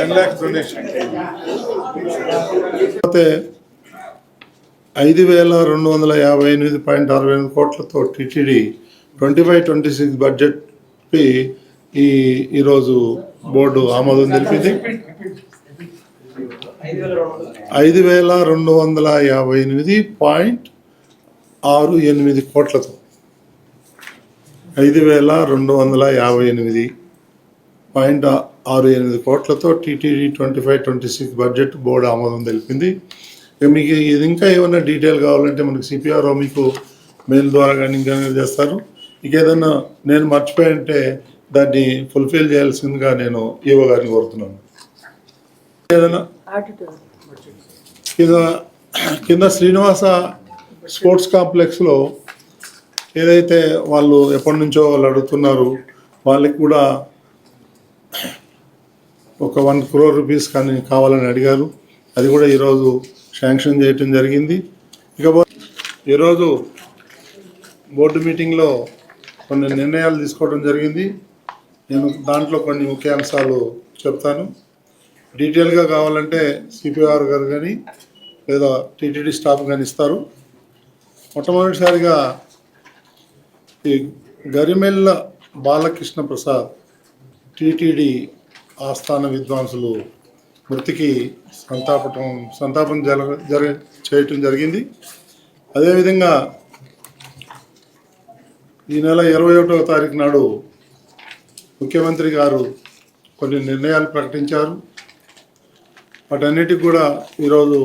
Ten lakhs donation. అయితే ఐదు వేల రెండు వందల యాభై ఎనిమిది పాయింట్ అరవై ఎనిమిది కోట్లతో TTD twenty five twenty six బడ్జెట్కి ఈ ఈరోజు బోర్డు ఆమోదం తెలిపింది. ఐదు వేల రెండు వందల యాభై ఎనిమిది పాయింట్ ఆరు ఎనిమిది కోట్లతో. ఐదు వేల రెండు వందల యాభై ఎనిమిది పాయింట్ ఆరు ఎనిమిది కోట్లతో TTD twenty five twenty six budget board ఆమోదం తెలిపింది. మీకు ఇది ఇంకా ఏమైనా డీటెయిల్ కావాలంటే మనకి సిపిఆర్ఓ మీకు మెయిల్ ద్వారా కానీ ఇంకా చేస్తారు. ఇక ఏదైనా నేను మర్చిపోయింటే దాన్ని ఫుల్ఫిల్ చేయాల్సిందిగా నేను ఈవో గారిని కోరుతున్నాను. ఏదైనా కింద కింద శ్రీనివాస స్పోర్ట్స్ కాంప్లెక్స్లో ఏదైతే వాళ్ళు ఎప్పటి నుంచో వాళ్ళు అడుగుతున్నారు వాళ్ళకి కూడా ఒక వన్ క్రోర్ రూపీస్ కానీ కావాలని అడిగారు. అది కూడా ఈరోజు శాంక్షన్ చేయటం జరిగింది. ఇకపోతే ఈరోజు బోర్డు మీటింగ్లో కొన్ని నిర్ణయాలు తీసుకోవడం జరిగింది. నేను దాంట్లో కొన్ని ముఖ్య అంశాలు చెప్తాను. డీటెయిల్గా కావాలంటే సిపిఆర్ గారు కానీ లేదా టీటీడీ స్టాఫ్ కానీ ఇస్తారు. మొట్టమొదటిసారిగా ఈ గరిమెల్ల బాలకృష్ణ ప్రసాద్ టీటీడీ ఆస్థాన విద్వాంసులు మృతికి సంతాపటం సంతాపం జరగ జర చేయటం జరిగింది. అదేవిధంగా ఈ నెల ఇరవై ఒకటవ తారీఖు నాడు ముఖ్యమంత్రి గారు కొన్ని నిర్ణయాలు ప్రకటించారు. వాటన్నిటికి కూడా ఈరోజు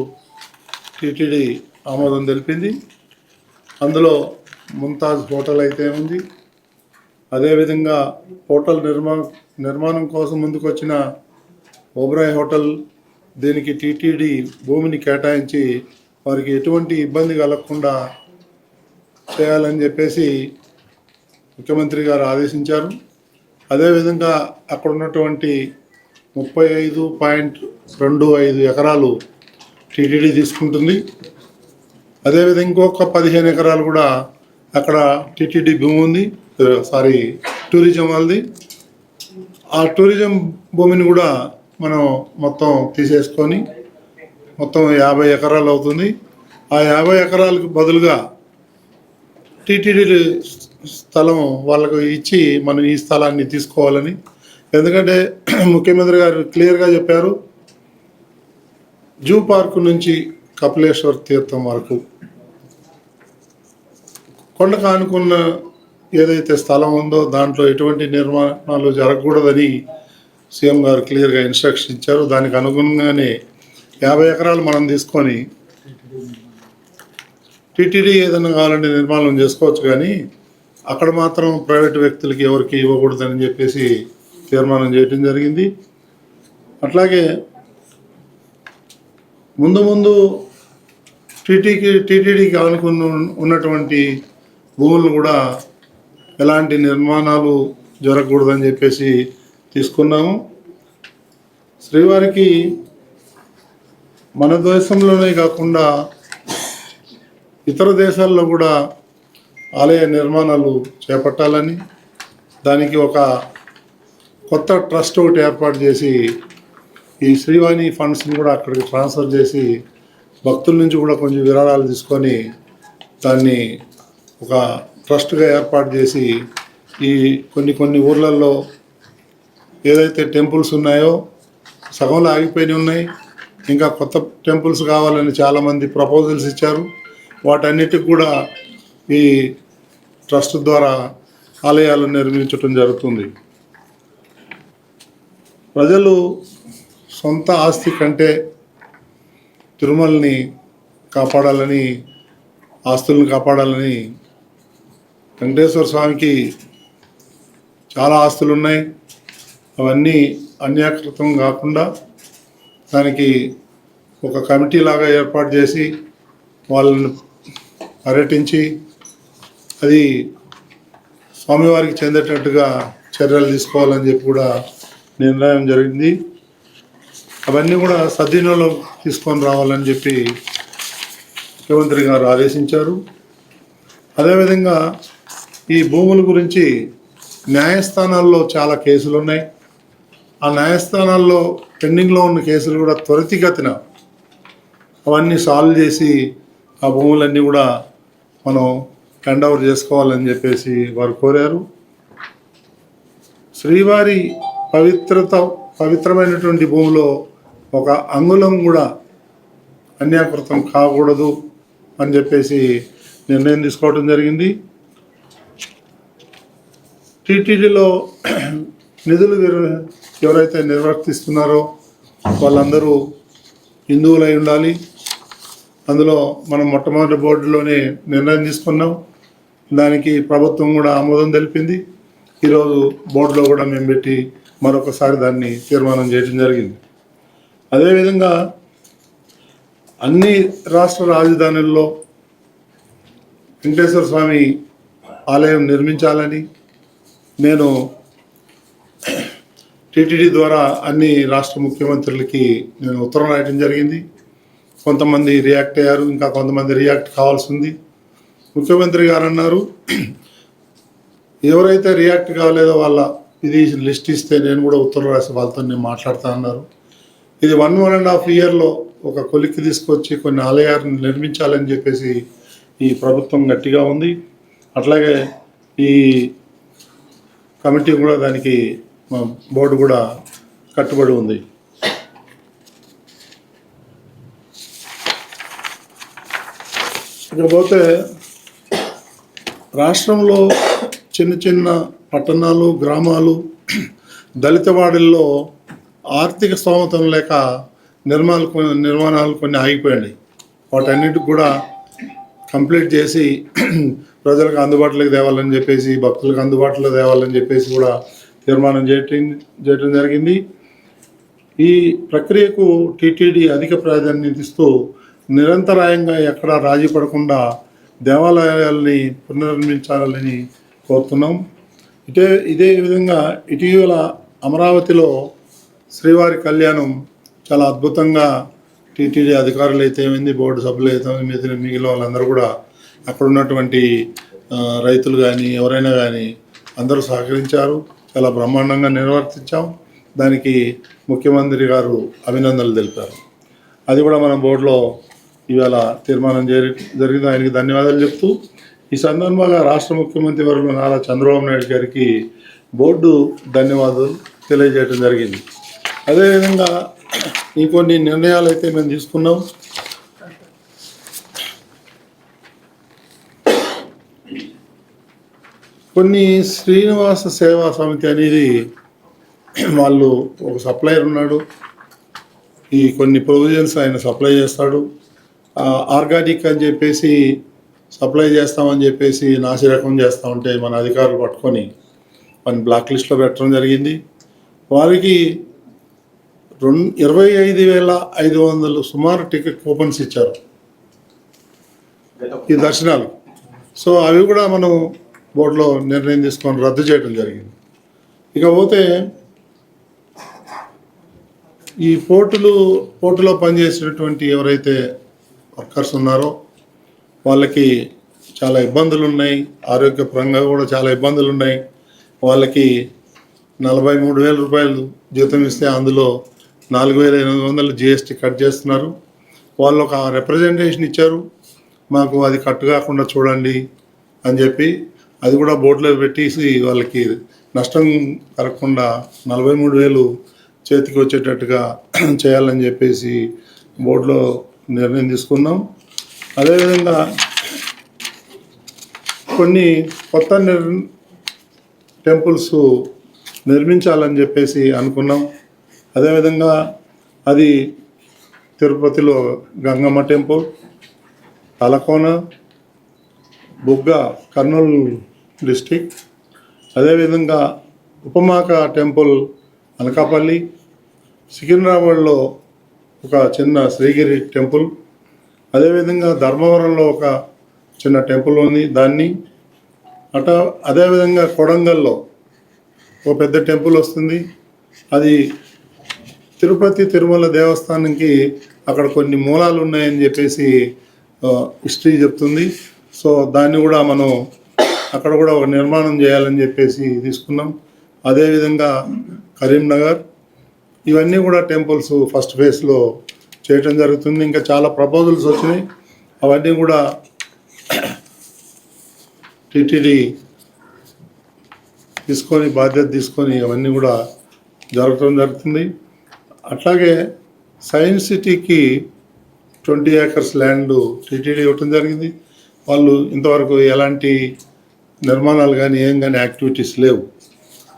టీటీడీ ఆమోదం తెలిపింది. అందులో ముంతాజ్ హోటల్ అయితే ఉంది అదేవిధంగా హోటల్ నిర్మాణ నిర్మాణం కోసం ముందుకొచ్చిన ఓబ్రాయ్ హోటల్ దీనికి టీటీడీ భూమిని కేటాయించి వారికి ఎటువంటి ఇబ్బంది కలగకుండా చేయాలని చెప్పేసి ముఖ్యమంత్రి గారు ఆదేశించారు. అదేవిధంగా అక్కడ ఉన్నటువంటి ముప్పై ఐదు పాయింట్ రెండు ఐదు ఎకరాలు టీటీడీ తీసుకుంటుంది. అదేవిధంగా ఇంకొక పదిహేను ఎకరాలు కూడా అక్కడ టీటీడీ భూమి ఉంది. సారీ టూరిజం వాళ్ళది. ఆ టూరిజం భూమిని కూడా మనం మొత్తం తీసేసుకొని మొత్తం యాభై ఎకరాలు అవుతుంది. ఆ యాభై ఎకరాలకు బదులుగా టీటీడీ స్థలం వాళ్ళకు ఇచ్చి మనం ఈ స్థలాన్ని తీసుకోవాలని. ఎందుకంటే ముఖ్యమంత్రి గారు క్లియర్గా చెప్పారు జూ పార్క్ నుంచి కపిలేశ్వర్ తీర్థం వరకు. కొండకు ఆనుకున్న ఏదైతే స్థలం ఉందో దాంట్లో ఎటువంటి నిర్మాణాలు జరగకూడదని సీఎం గారు క్లియర్గా ఇన్స్ట్రక్షన్ ఇచ్చారు. దానికి అనుగుణంగానే యాభై ఎకరాలు మనం తీసుకొని టీటీడీ ఏదైనా కావాలంటే నిర్మాణం చేసుకోవచ్చు కానీ అక్కడ మాత్రం ప్రైవేట్ వ్యక్తులకి ఎవరికి ఇవ్వకూడదని చెప్పేసి తీర్మానం చేయడం జరిగింది. అట్లాగే ముందు ముందు టీటీకి టీటీడీకి ఆనుకుని ఉన్నటువంటి భూములు కూడా ఎలాంటి నిర్మాణాలు జరగకూడదని చెప్పేసి తీసుకున్నాము. శ్రీవారికి మన దేశంలోనే కాకుండా ఇతర దేశాల్లో కూడా ఆలయ నిర్మాణాలు చేపట్టాలని దానికి ఒక కొత్త ట్రస్ట్ ఒకటి ఏర్పాటు చేసి ఈ శ్రీవాణి ఫండ్స్ని కూడా అక్కడికి ట్రాన్స్ఫర్ చేసి భక్తుల నుంచి కూడా కొంచెం విరాళాలు తీసుకొని దాన్ని ఒక ట్రస్ట్గా ఏర్పాటు చేసి ఈ కొన్ని కొన్ని ఊర్లలో ఏదైతే టెంపుల్స్ ఉన్నాయో సగంలో ఆగిపోయి ఉన్నాయి. ఇంకా కొత్త టెంపుల్స్ కావాలని చాలామంది ప్రపోజల్స్ ఇచ్చారు. వాటన్నిటికి కూడా ఈ ట్రస్ట్ ద్వారా ఆలయాలు నిర్మించటం జరుగుతుంది. ప్రజలు సొంత ఆస్తి కంటే తిరుమలని కాపాడాలని ఆస్తులను కాపాడాలని వెంకటేశ్వర స్వామికి చాలా ఆస్తులు ఉన్నాయి అవన్నీ అన్యాకృతం కాకుండా దానికి ఒక కమిటీ లాగా ఏర్పాటు చేసి వాళ్ళని పర్యటించి అది స్వామివారికి చెందేటట్టుగా చర్యలు తీసుకోవాలని చెప్పి కూడా నిర్ణయం జరిగింది. అవన్నీ కూడా సద్వినియోగంలో తీసుకొని రావాలని చెప్పి ముఖ్యమంత్రి గారు ఆదేశించారు. అదేవిధంగా ఈ భూముల గురించి న్యాయస్థానాల్లో చాలా కేసులు ఉన్నాయి ఆ న్యాయస్థానాల్లో పెండింగ్లో ఉన్న కేసులు కూడా త్వరితగతిన అవన్నీ సాల్వ్ చేసి ఆ భూములన్నీ కూడా మనం హ్యాండ్ ఓవర్ చేసుకోవాలని చెప్పేసి వారు కోరారు. శ్రీవారి పవిత్రత పవిత్రమైనటువంటి భూమిలో ఒక అంగుళం కూడా అన్యాకృతం కాకూడదు అని చెప్పేసి నిర్ణయం తీసుకోవడం జరిగింది. టీటీడీలో నిధులు ఎవరైతే నిర్వర్తిస్తున్నారో వాళ్ళందరూ హిందువులై ఉండాలి. అందులో మనం మొట్టమొదటి బోర్డులోనే నిర్ణయం తీసుకున్నాం. దానికి ప్రభుత్వం కూడా ఆమోదం తెలిపింది. ఈరోజు బోర్డులో కూడా మేము పెట్టి మరొకసారి దాన్ని తీర్మానం చేయడం జరిగింది. అదేవిధంగా అన్ని రాష్ట్ర రాజధానుల్లో వెంకటేశ్వర స్వామి ఆలయం నిర్మించాలని నేను టీటీడీ ద్వారా అన్ని రాష్ట్ర ముఖ్యమంత్రులకి నేను ఉత్తరం రాయడం జరిగింది. కొంతమంది రియాక్ట్ అయ్యారు ఇంకా కొంతమంది రియాక్ట్ కావాల్సి ఉంది. ముఖ్యమంత్రి గారు అన్నారు ఎవరైతే రియాక్ట్ కావాలేదో వాళ్ళ ఇది లిస్ట్ ఇస్తే నేను కూడా ఉత్తరం రాసి వాళ్ళతో నేను మాట్లాడుతా అన్నారు. ఇది వన్ వన్ అండ్ హాఫ్ ఇయర్లో ఒక కొలిక్కి తీసుకొచ్చి కొన్ని ఆలయాలను నిర్మించాలని చెప్పేసి ఈ ప్రభుత్వం గట్టిగా ఉంది. అట్లాగే ఈ కమిటీ కూడా దానికి మా బోర్డు కూడా కట్టుబడి ఉంది. ఇకపోతే రాష్ట్రంలో చిన్న చిన్న పట్టణాలు గ్రామాలు దళితవాడల్లో ఆర్థిక స్తోమతం లేక నిర్మాణాలు కొన్ని నిర్మాణాలు కొన్ని ఆగిపోయాయి వాటన్నిటికి కూడా కంప్లీట్ చేసి ప్రజలకు అందుబాటులోకి తేవాలని చెప్పేసి భక్తులకు అందుబాటులో తేవాలని చెప్పేసి కూడా తీర్మానం చేయటం చేయటం జరిగింది. ఈ ప్రక్రియకు టీటీడీ అధిక ప్రాధాన్యత ఇస్తూ నిరంతరాయంగా ఎక్కడ రాజీ పడకుండా దేవాలయాల్ని పునర్నిర్మించాలని కోరుతున్నాం. ఇదే ఇదే విధంగా ఇటీవల అమరావతిలో శ్రీవారి కళ్యాణం చాలా అద్భుతంగా టీటీడీ అధికారులు అయితే ఏమైంది బోర్డు సభ్యులు అయితే మిగతా మిగిలిన వాళ్ళందరూ కూడా అక్కడ ఉన్నటువంటి రైతులు కానీ ఎవరైనా కానీ అందరూ సహకరించారు. చాలా బ్రహ్మాండంగా నిర్వర్తించాం. దానికి ముఖ్యమంత్రి గారు అభినందనలు తెలిపారు. అది కూడా మన బోర్డులో ఇవాళ తీర్మానం జరి జరిగింది. ఆయనకి ధన్యవాదాలు చెప్తూ ఈ సందర్భంగా రాష్ట్ర ముఖ్యమంత్రి వర్గ నారా చంద్రబాబు నాయుడు గారికి బోర్డు ధన్యవాదాలు తెలియజేయడం జరిగింది. అదేవిధంగా ఇంకొన్ని నిర్ణయాలు అయితే మేము తీసుకున్నాం. కొన్ని శ్రీనివాస సేవా సమితి అనేది వాళ్ళు ఒక సప్లయర్ ఉన్నాడు. ఈ కొన్ని ప్రొవిజన్స్ ఆయన సప్లై చేస్తాడు. ఆర్గానిక్ అని చెప్పేసి సప్లై చేస్తామని చెప్పేసి నాసిరకం చేస్తూ ఉంటే మన అధికారులు పట్టుకొని మన బ్లాక్ లిస్ట్లో పెట్టడం జరిగింది. వారికి రెండు ఇరవై ఐదు వేల ఐదు వందలు సుమారు టికెట్ కూపన్స్ ఇచ్చారు. ఈ దర్శనాలు. సో అవి కూడా మనం బోర్డులో నిర్ణయం తీసుకొని రద్దు చేయడం జరిగింది. ఇకపోతే ఈ పోర్టులు పోర్టులో పనిచేసినటువంటి ఎవరైతే వర్కర్స్ ఉన్నారో వాళ్ళకి చాలా ఇబ్బందులు ఉన్నాయి ఆరోగ్యపరంగా కూడా చాలా ఇబ్బందులు ఉన్నాయి వాళ్ళకి నలభై మూడు వేల రూపాయలు జీతం ఇస్తే అందులో నాలుగు వేల ఎనిమిది వందలు జిఎస్టీ కట్ చేస్తున్నారు. వాళ్ళు ఒక రిప్రజెంటేషన్ ఇచ్చారు. మాకు అది కట్టు కాకుండా చూడండి అని చెప్పి అది కూడా బోర్డులో పెట్టేసి వాళ్ళకి నష్టం కలగకుండా నలభై మూడు వేలు చేతికి వచ్చేటట్టుగా చేయాలని చెప్పేసి బోర్డులో నిర్ణయం తీసుకున్నాం. అదేవిధంగా కొన్ని కొత్త నిర్ టెంపుల్స్ నిర్మించాలని చెప్పేసి అనుకున్నాం. అదేవిధంగా అది తిరుపతిలో గంగమ్మ టెంపుల్ తలకోన బుగ్గ కర్నూలు డిస్టిక్ అదేవిధంగా ఉపమాక టెంపుల్ అనకాపల్లి సికింద్రాబాద్లో ఒక చిన్న శ్రీగిరి టెంపుల్. అదేవిధంగా ధర్మవరంలో ఒక చిన్న టెంపుల్ ఉంది దాన్ని. అట అదేవిధంగా కొడంగల్లో ఒక పెద్ద టెంపుల్ వస్తుంది. అది తిరుపతి తిరుమల దేవస్థానంకి అక్కడ కొన్ని మూలాలు ఉన్నాయని చెప్పేసి హిస్టరీ చెప్తుంది. సో దాన్ని కూడా మనం అక్కడ కూడా ఒక నిర్మాణం చేయాలని చెప్పేసి తీసుకున్నాం. అదేవిధంగా కరీంనగర్. ఇవన్నీ కూడా టెంపుల్స్ ఫస్ట్ ఫేజ్లో చేయటం జరుగుతుంది. ఇంకా చాలా ప్రపోజల్స్ వచ్చినాయి. అవన్నీ కూడా టీటీడీ తీసుకొని బాధ్యత తీసుకొని అవన్నీ కూడా జరగటం జరుగుతుంది. అట్లాగే సైన్స్ సిటీకి ట్వంటీ ఏకర్స్ ల్యాండ్ టీటీడీ ఇవ్వటం జరిగింది. వాళ్ళు ఇంతవరకు ఎలాంటి నిర్మాణాలు కానీ ఏం కానీ యాక్టివిటీస్ లేవు.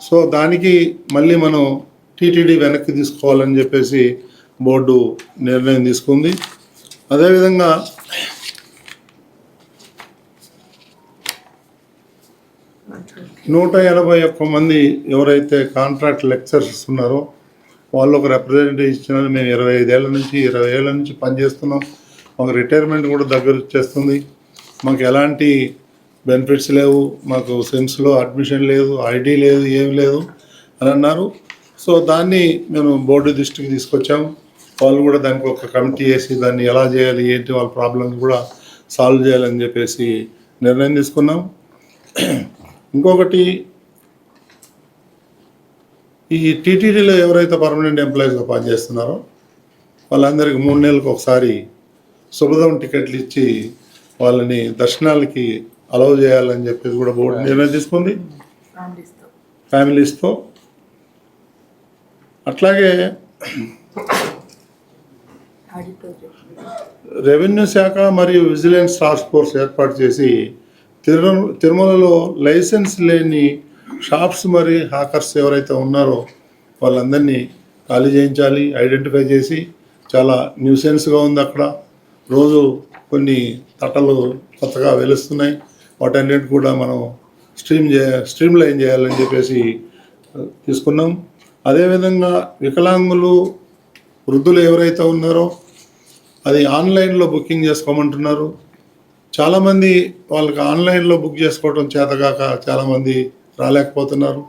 సో దానికి మళ్ళీ మనం టీటీడీ వెనక్కి తీసుకోవాలని చెప్పేసి బోర్డు నిర్ణయం తీసుకుంది. అదేవిధంగా నూట ఎనభై ఒక్క మంది ఎవరైతే కాంట్రాక్ట్ లెక్చరర్స్ ఉన్నారో వాళ్ళు ఒక రిప్రజెంటేటివ్ ఇచ్చినారు. మేము ఇరవై ఐదేళ్ళ నుంచి ఇరవై ఏళ్ళ నుంచి పనిచేస్తున్నాం. మాకు రిటైర్మెంట్ కూడా దగ్గర వచ్చేస్తుంది మాకు ఎలాంటి బెనిఫిట్స్ లేవు మాకు సెన్స్లో అడ్మిషన్ లేదు ఐడి లేదు ఏం లేదు అని అన్నారు. సో దాన్ని మేము బోర్డు దృష్టికి తీసుకొచ్చాము వాళ్ళు కూడా దానికి ఒక కమిటీ వేసి దాన్ని ఎలా చేయాలి ఏంటి వాళ్ళ ప్రాబ్లమ్స్ కూడా సాల్వ్ చేయాలని చెప్పేసి నిర్ణయం తీసుకున్నాం. ఇంకొకటి ఈ టీటీడీలో ఎవరైతే పర్మనెంట్ ఎంప్లాయీస్గా పనిచేస్తున్నారో వాళ్ళందరికీ మూడు నెలలకు ఒకసారి శుభదం టికెట్లు ఇచ్చి వాళ్ళని దర్శనాలకి అలౌ చేయాలని చెప్పేసి కూడా బోర్డు నిర్ణయం తీసుకుంది. ఫ్యామిలీస్తో అట్లాగే రెవెన్యూ శాఖ మరియు విజిలెన్స్ టాస్క్ ఫోర్స్ ఏర్పాటు చేసి తిరు తిరుమలలో లైసెన్స్ లేని షాప్స్ మరియు హాకర్స్ ఎవరైతే ఉన్నారో వాళ్ళందరినీ ఖాళీ చేయించాలి ఐడెంటిఫై చేసి చాలా న్యూసెన్స్గా ఉంది అక్కడ. రోజు కొన్ని తట్టలు కొత్తగా వెలుస్తున్నాయి. వాటన్నిటి కూడా మనం స్ట్రీమ్ చే స్ట్రీమ్ లైన్ చేయాలని చెప్పేసి తీసుకున్నాం. అదేవిధంగా వికలాంగులు వృద్ధులు ఎవరైతే ఉన్నారో అది ఆన్లైన్లో బుకింగ్ చేసుకోమంటున్నారు. చాలామంది వాళ్ళకి ఆన్లైన్లో బుక్ చేసుకోవడం చేతగాక చాలామంది రాలేకపోతున్నారు.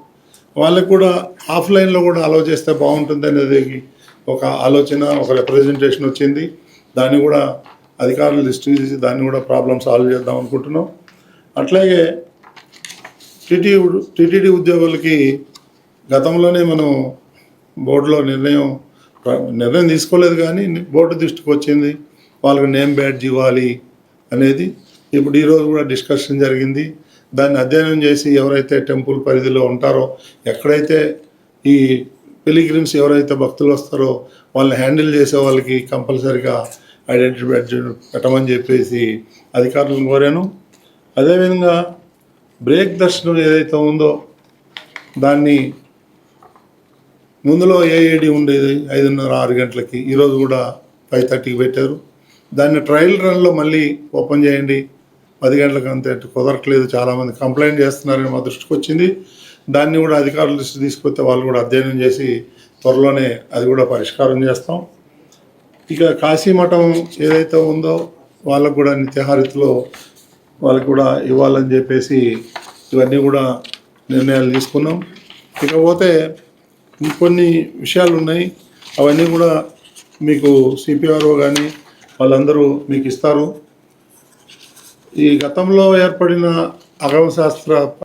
వాళ్ళకి కూడా ఆఫ్లైన్లో కూడా అలో చేస్తే బాగుంటుంది అనేది ఒక ఆలోచన ఒక రిప్రజెంటేషన్ వచ్చింది. దాన్ని కూడా అధికారులు లిస్ట్ చేసి దాన్ని కూడా ప్రాబ్లమ్ సాల్వ్ చేద్దాం అనుకుంటున్నాం. అట్లాగే టీటీ టీటీడీ ఉద్యోగులకి గతంలోనే మనం బోర్డులో నిర్ణయం నిర్ణయం తీసుకోలేదు కానీ బోర్డు దృష్టికి వచ్చింది. వాళ్ళకి నేమ్ బ్యాడ్జ్ ఇవ్వాలి అనేది. ఇప్పుడు ఈరోజు కూడా డిస్కషన్ జరిగింది. దాన్ని అధ్యయనం చేసి ఎవరైతే టెంపుల్ పరిధిలో ఉంటారో ఎక్కడైతే ఈ పిలిగ్రిమ్స్ ఎవరైతే భక్తులు వస్తారో వాళ్ళని హ్యాండిల్ చేసే వాళ్ళకి కంపల్సరిగా ఐడెంటిటీ బ్యాడ్జ్ పెట్టమని చెప్పేసి అధికారులను కోరాను. అదేవిధంగా బ్రేక్ దర్శనం ఏదైతే ఉందో దాన్ని ముందులో ఏఏడి ఉండేది ఐదున్నర ఆరు గంటలకి. ఈరోజు కూడా ఫైవ్ థర్టీకి పెట్టారు. దాన్ని ట్రయల్ రన్లో మళ్ళీ ఓపెన్ చేయండి. పది గంటలకు అంతే కుదరట్లేదు. చాలామంది కంప్లైంట్ చేస్తున్నారని మా దృష్టికి వచ్చింది. దాన్ని కూడా అధికారుల దృష్టి తీసుకొస్తే వాళ్ళు కూడా అధ్యయనం చేసి త్వరలోనే అది కూడా పరిష్కారం చేస్తాం. ఇక కాశీమఠం ఏదైతే ఉందో వాళ్ళకు కూడా నిత్యహారితిలో వాళ్ళకి కూడా ఇవ్వాలని చెప్పేసి ఇవన్నీ కూడా నిర్ణయాలు తీసుకున్నాం. ఇకపోతే ఇంకొన్ని విషయాలు ఉన్నాయి. అవన్నీ కూడా మీకు సిపిఆర్ఓ కానీ వాళ్ళందరూ మీకు ఇస్తారు. ఈ గతంలో ఏర్పడిన అగవశాస్త్ర